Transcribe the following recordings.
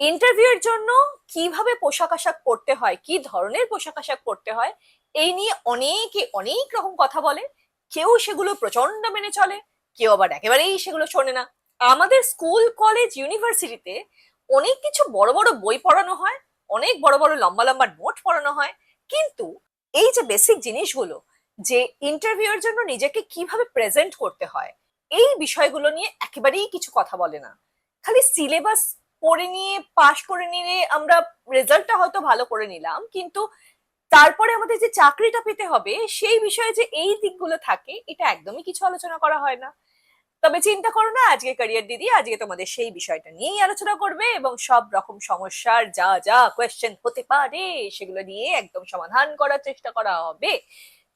ইন্টারভিউয়ের জন্য কীভাবে পোশাক আশাক পরতে হয়, কি ধরনের পোশাক আশাক পরতে হয়, এই নিয়ে অনেকে অনেক রকম কথা বলে। কেউ সেগুলো প্রচণ্ড মেনে চলে, কেউ আবার একেবারেই সেগুলো শোনে না। আমাদের স্কুল, কলেজ, ইউনিভার্সিটিতে অনেক কিছু বড় বড় বই পড়ানো হয়, অনেক বড় বড় লম্বা লম্বা নোট পড়ানো হয়। কিন্তু এই যে বেসিক জিনিসগুলো, যে ইন্টারভিউয়ের জন্য নিজেকে কীভাবে প্রেজেন্ট করতে হয়, এই বিষয়গুলো নিয়ে একেবারেই কিছু কথা বলে না। খালি সিলেবাস পড়ে নিয়ে পাশ করে নিলে আমরা রেজাল্টটা হয়তো ভালো করে নিলাম। কিন্তু তারপরে আমাদের যে চাকরিটা পেতে হবে, সেই বিষয়ে যে এই দিকগুলো থাকে, এটা একদমই কিছু আলোচনা করা হয় না। তবে চিন্তা করো না আজকে ক্যারিয়ার দিদি, আজকে তোমাদের সেই বিষয়টা নিয়েই আলোচনা করবে এবং সব রকম সমস্যার যা যা কোয়েশ্চেন হতে পারে, সেগুলো নিয়ে একদম সমাধান করার চেষ্টা করা হবে।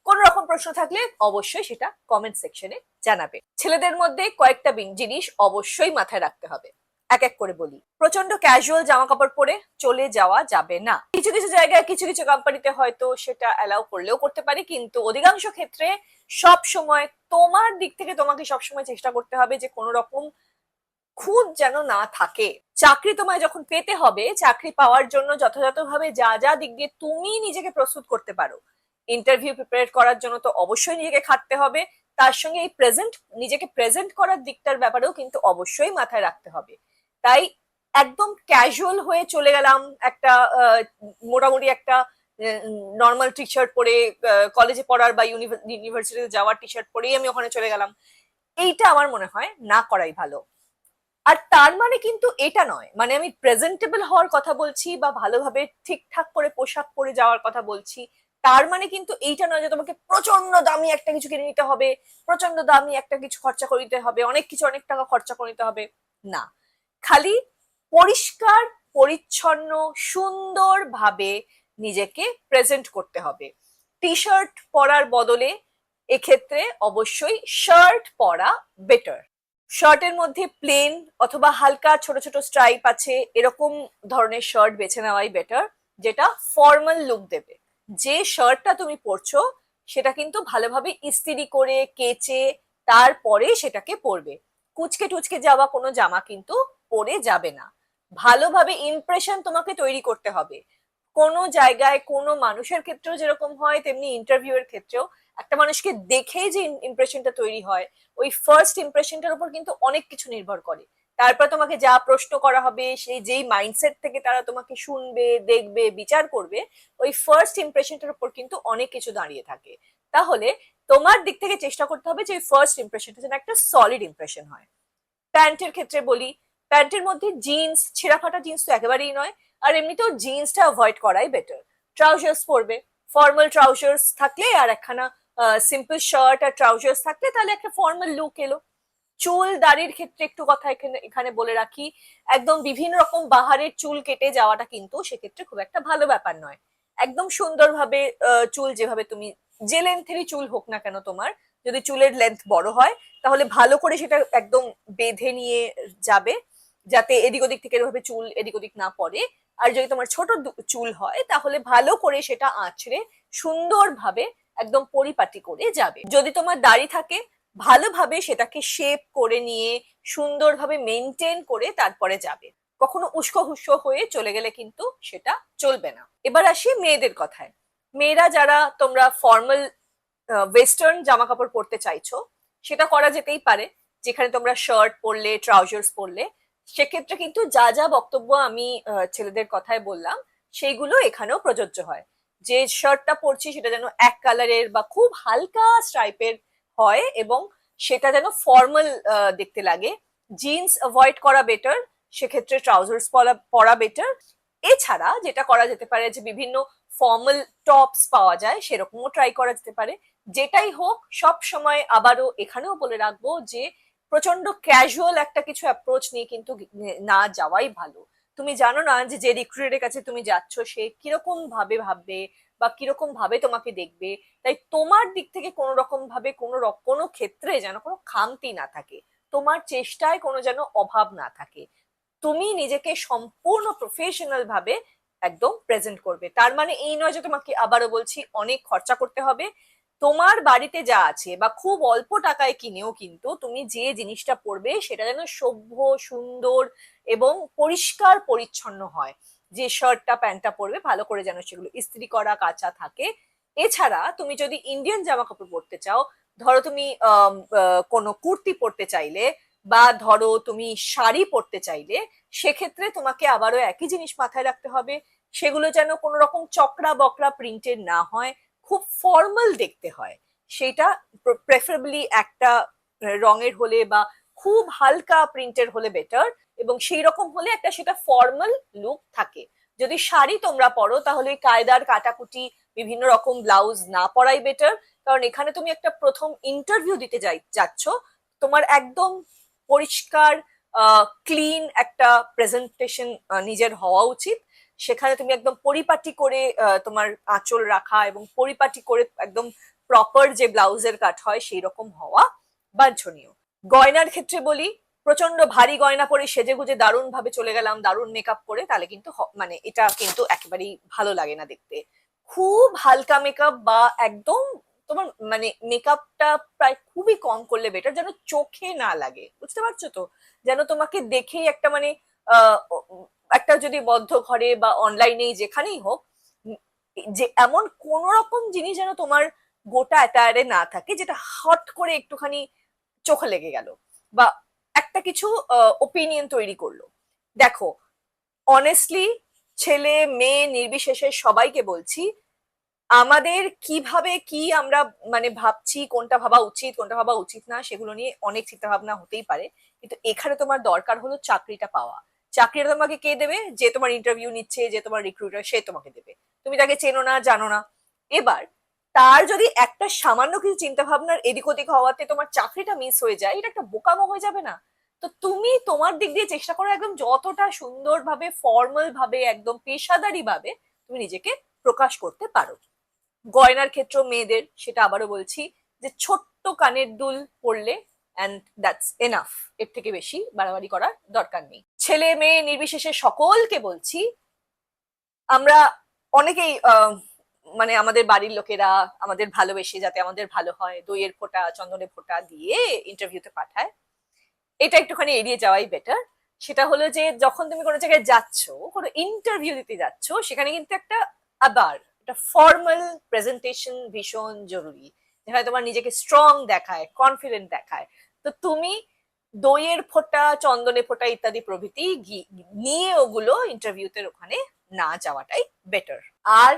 কোন রকম প্রশ্ন থাকলে অবশ্যই সেটা কমেন্ট সেকশনে জানাবে। ছেলেদের মধ্যে কয়েকটা জিনিস অবশ্যই মাথায় রাখতে হবে। এক এক করে বলি। প্রচণ্ড ক্যাজুয়াল জামা কাপড় পরে চলে যাওয়া যাবে না। কিছু কিছু জায়গায় কিছু কিছু কোম্পানিতে হয়তো সেটা অ্যালাউ করলেও করতে পারে, কিন্তু অধিকাংশ ক্ষেত্রে সব সময় তোমার দিক থেকে তোমাকে সব সময় চেষ্টা করতে হবে যে কোনো রকম খুঁত যেন না থাকে। চাকরি তোমায় যখন পেতে হবে, চাকরি পাওয়ার জন্য যথাযথভাবে যা যা দিক দিয়ে তুমি নিজেকে প্রস্তুত করতে পারো। ইন্টারভিউ প্রিপেয়ার করার জন্য তো অবশ্যই নিজেকে খাটতে হবে, তার সঙ্গে এই প্রেজেন্ট নিজেকে প্রেজেন্ট করার দিকটার ব্যাপারেও কিন্তু অবশ্যই মাথায় রাখতে হবে। তাই একদম ক্যাজুয়াল হয়ে চলে গেলাম একটা মোটামুটি একটা নর্মাল টি শার্ট পরে কলেজে পড়ার বা ইউনিভার্সিটিতে যাওয়ার টি শার্ট পরেই আমি ওখানে চলে গেলাম। এইটা আমার মনে হয় না করাই ভালো। আর তার মানে কিন্তু এটা নয়। মানে আমি প্রেজেন্টেবল হওয়ার কথা বলছি বা ভালোভাবে ঠিকঠাক করে পোশাক পরে যাওয়ার কথা বলছি, তার মানে কিন্তু এইটা নয় যে তোমাকে প্রচণ্ড দামি একটা কিছু কিনে নিতে হবে প্রচণ্ড দামি একটা কিছু খরচা করে নিতে হবে, অনেক কিছু অনেক টাকা খরচা করে নিতে হবে। না। খালি পরিষ্কার, পরিচ্ছন্ন, সুন্দরভাবে নিজেকে প্রেজেন্ট করতে হবে। টি শার্ট পরার বদলে এক্ষেত্রে অবশ্যই শার্ট পরা বেটার শার্টের মধ্যে প্লেন অথবা হালকা ছোট ছোট স্ট্রাইপ আছে, এরকম ধরনের শার্ট বেছে নেওয়াই বেটার যেটা ফর্মাল লুক দেবে। যে শার্টটা তুমি পরছো, সেটা কিন্তু ভালোভাবে ইস্ত্রি করে, কেচে, তারপরে সেটাকে পরবে। কুচকে টুচকে যাওয়া কোনো জামা কিন্তু পরে যাবে না। ভালোভাবে ইমপ্রেশন তোমাকে তৈরি করতে হবে। কোনো জায়গায় কোনো মানুষের ক্ষেত্রেও যেরকম হয়, তেমনি ইন্টারভিউ এর ক্ষেত্রেও একটা মানুষকে দেখেই যে ইমপ্রেশনটা তৈরি হয়, ওই ফার্স্ট ইমপ্রেশনটার উপর কিন্তু অনেক কিছু নির্ভর করে। তারপর তোমাকে যা প্রশ্ন করা হবে, সেই যেই মাইন্ডসেট থেকে তারা তোমাকে শুনবে, দেখবে, বিচার করবে, ওই ফার্স্ট ইমপ্রেশনটার উপর কিন্তু অনেক কিছু দাঁড়িয়ে থাকে। তাহলে তোমার দিক থেকে চেষ্টা করতে হবে যে ফার্স্ট ইমপ্রেশনটা যেন একটা সলিড ইমপ্রেশন হয়। প্যান্টের ক্ষেত্রে বলি প্যান্টের মধ্যে জিন্স ছেঁড়া ফাটা জিন্স তো একেবারেই নয়। আর এমনিতেও জিন্সটা অ্যাভয়েড করাই বেটার ট্রাউজার্স পরবে। ফর্মাল ট্রাউজার্স থাকলে আর একখানা সিম্পল শার্ট আর ট্রাউজার্স থাকলে তাহলে একটা ফর্মাল লুক এলো। চুল দাড়ির ক্ষেত্রে একটু কথা এখানে এখানে বলে রাখি, একদম বিভিন্ন রকম বাহারের চুল কেটে যাওয়াটা কিন্তু সেক্ষেত্রে খুব একটা ভালো ব্যাপার নয়। একদম সুন্দরভাবে চুল যেভাবে তুমি, যে লেন্থেরই চুল হোক না কেন তোমার, যদি চুলের লেন্থ বড় হয়, তাহলে ভালো করে সেটা একদম বেঁধে নিয়ে যাবে। যাতে এদিক ওদিক থেকে এভাবে চুল এদিক ওদিক না পড়ে। আর যদি তোমার ছোট চুল হয়, তাহলে ভালো করে সেটা আঁচড়ে সুন্দরভাবে একদম পরিপাটি করে যাবে। যদি তোমার দাড়ি থাকে, ভালোভাবে সেটাকে শেপ করে নিয়ে সুন্দরভাবে মেনটেন করে তারপরে যাবে। কখনো উস্কো হুস্কো হয়ে চলে গেলে কিন্তু সেটা চলবে না। এবার আসি মেয়েদের কথায়। মেয়েরা যারা তোমরা ফর্মাল ওয়েস্টার্ন জামা কাপড় পরতে চাইছো, সেটা করা যেতেই পারে। যেখানে তোমরা শার্ট পরলে ট্রাউজার্স পরলে সেক্ষেত্রে কিন্তু যা যা বক্তব্য আমি ছেলেদের কথায় বললাম, সেইগুলো এখানেও প্রযোজ্য হয়। যে শার্টটা পরছি সেটা যেন এক কালারের বা খুব হালকা স্ট্রাইপের হয় এবং সেটা যেন ফর্মাল দেখতে লাগে। জিন্স অ্যাভয়েড করা বেটার সেক্ষেত্রে ট্রাউজার্স পরা পরা বেটার এছাড়া যেটা করা যেতে পারে যে বিভিন্ন ফর্মাল টপস পাওয়া যায়, সেরকমও ট্রাই করা যেতে পারে। যেটাই হোক সব সময় আবারও এখানেও বলে রাখব যে প্রচণ্ড ক্যাজুয়াল একটা কিছু অ্যাপ্রোচ নিয়ে কিন্তু না যাওয়াই ভালো। তুমি জানো না যে যে রিক্রুটের কাছে তুমি যাচ্ছ, সে কীরকম ভাবে ভাববে বা কীরকম ভাবে তোমাকে দেখবে? তাই তোমার দিক থেকে কোনো রকম ভাবে কোনো কোনো ক্ষেত্রে যেন কোনো খামতি না থাকে। তোমার চেষ্টায় কোনো যেন অভাব না থাকে। তুমি নিজেকে সম্পূর্ণ প্রফেশনাল ভাবে একদম প্রেজেন্ট করবে। তার মানে এই নয় যে তোমাকে আবারও বলছি, অনেক খরচা করতে হবে। তোমার বাড়িতে যা আছে বা খুব অল্প টাকায় কিনেও কিন্তু তুমি যে জিনিসটা পরবে সেটা যেন সভ্য, সুন্দর এবং পরিষ্কার পরিচ্ছন্ন হয়। যে শার্টটা প্যান্টটা পরবে ভালো করে যেন সেগুলো ইস্ত্রি করা, কাঁচা থাকে। এছাড়া তুমি যদি ইন্ডিয়ান জামা কাপড় পরতে চাও, ধরো তুমি কোনো কুর্তি পরতে চাইলে বা ধরো তুমি শাড়ি পরতে চাইলে, সেক্ষেত্রে তোমাকে আবারও একই জিনিস মাথায় রাখতে হবে। সেগুলো যেন কোনো রকম চকরা বকরা প্রিন্টেড না হয়। খুব ফর্মাল দেখতে হয়। সেটা প্রেফারেবলি একটা রঙের হলে বা খুব হালকা প্রিন্টের হলে বেটার এবং সেই রকম হলে একটা সেটা ফর্মাল লুক থাকে। যদি শাড়ি তোমরা পরো, তাহলে ওই কায়দার কাটাকুটি, বিভিন্ন রকম ব্লাউজ না পরাই বেটার কারণ এখানে তুমি একটা প্রথম ইন্টারভিউ দিতে যাই, যাচ্ছ, তোমার একদম পরিষ্কার ক্লিন একটা প্রেজেন্টেশন নিজের হওয়া উচিত। সেখানে তুমি একদম পরিপাটি করে তোমার আঁচল রাখা এবং পরিপাটি করে একদম প্রপার যে ব্লাউজের কাট হয় সেই রকম হওয়া বাঞ্ছনীয়। গয়নার ক্ষেত্রে বলি প্রচণ্ড ভারী গয়না পরে সেজে গুজে দারুণ ভাবে চলে গেলাম, দারুণ মেকআপ করে, তাহলে কিন্তু মানে এটা কিন্তু একেবারেই ভালো লাগে না দেখতে। খুব হালকা মেকআপ বা একদম তোমার মানে মেকআপটা প্রায় খুবই কম করলে বেটার যেন চোখে না লাগে। বুঝতে পারছ তো? যেন তোমাকে দেখেই একটা মানে একটা যদি বদ্ধ ঘরে বা অনলাইনেই যেখানেই হোক, যে এমন কোন রকম জিনিস যেন তোমার গোটা অ্যাটায়ারে না থাকে, যেটা হট করে একটুখানি চোখে লেগে গেল বা একটা কিছু ওপিনিয়ন তৈরি করল। দেখো অনেস্টলি ছেলে, মেয়ে, নির্বিশেষে সবাইকে বলছি, আমাদের কীভাবে কি আমরা মানে ভাবছি, কোনটা ভাবা উচিত, কোনটা ভাবা উচিত না, সেগুলো নিয়ে অনেক চিন্তা ভাবনা হতেই পারে। কিন্তু এখানে তোমার দরকার হলো চাকরিটা পাওয়া। চাকরিটা তোমাকে কে দেবে? যে তোমার ইন্টারভিউ নিচ্ছে, যে তোমার রিক্রুটার সে তোমাকে দেবে। তুমি তাকে চেনো না, জানো না। এবার, তার যদি একটা সামান্য কিছু চিন্তা ভাবনার এদিক ওদিক হওয়াতে তোমার চাকরিটা মিস হয়ে যায়, এটা একটা বোকামো হয়ে যাবে না? তো তুমি তোমার দিক দিয়ে চেষ্টা করো একদম যতটা সুন্দরভাবে ফর্মাল ভাবে একদম পেশাদারি ভাবে তুমি নিজেকে প্রকাশ করতে পারো। গয়নার ক্ষেত্র মেয়েদের, সেটা আবারও বলছি, যে ছোট্ট কানের দুল পরলে অ্যান্ড দ্যাটস এনাফ এর থেকে বেশি বাড়াবাড়ি করার দরকার নেই। ছেলে মেয়ে নির্বিশেষে সকলকে বলছি, আমরা অনেকেই মানে আমাদের বাড়ির লোকেরা আমাদের ভালোবেসে যাতে আমাদের ভালো হয়, দইয়ের ফোঁটা, চন্দনের ফোঁটা দিয়ে ইন্টারভিউতে পাঠায়। এটা একটুখানি এড়িয়ে যাওয়াই বেটার সেটা হলো যে, যখন তুমি কোনো জায়গায় যাচ্ছ, কোনো ইন্টারভিউ দিতে যাচ্ছ, সেখানে কিন্তু একটা আবার, একটা ফর্মাল প্রেজেন্টেশন ভীষণ জরুরি। যেখানে তোমার নিজেকে স্ট্রং দেখায় কনফিডেন্ট দেখায়। তো তুমি দইয়ের ফোঁটা, চন্দনে ফোঁটা ইত্যাদি প্রভৃতি নিয়ে ওগুলো ইন্টারভিউতে ওখানে না যাওয়াটাই বেটার আর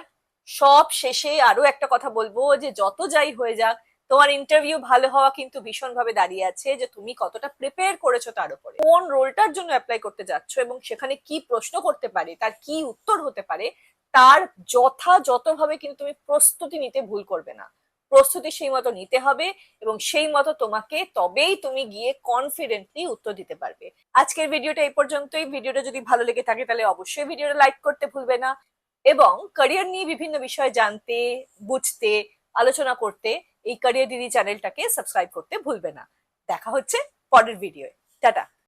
সব শেষে আরও একটা কথা বলব যে যত যাই হয়ে যাক, তোমার ইন্টারভিউ ভালো হওয়া কিন্তু ভীষণ ভাবে দাঁড়িয়ে আছে যে তুমি কতটা প্রিপেয়ার করেছ তার উপরে। কোন রোলটার জন্য অ্যাপ্লাই করতে যাচ্ছ এবং সেখানে কি প্রশ্ন করতে পারে, তার কি উত্তর হতে পারে, তার যথাযথভাবে কিন্তু তুমি প্রস্তুতি নিতে ভুল করবে না। প্রস্তুতি সেই মতো নিতে হবে এবং সেই মতো তোমাকে তবেই তুমি গিয়ে কনফিডেন্টলি উত্তর দিতে পারবে। আজকের ভিডিওটা এই পর্যন্তই। ভিডিওটা যদি ভালো লেগে থাকে তাহলে অবশ্যই ভিডিওটা লাইক করতে ভুলবে না এবং ক্যারিয়ার নিয়ে বিভিন্ন বিষয় জানতে, বুঝতে, আলোচনা করতে এই ক্যারিয়ার দিদি চ্যানেলটাকে সাবস্ক্রাইব করতে ভুলবে না। দেখা হচ্ছে পরের ভিডিওয়ে টাটা।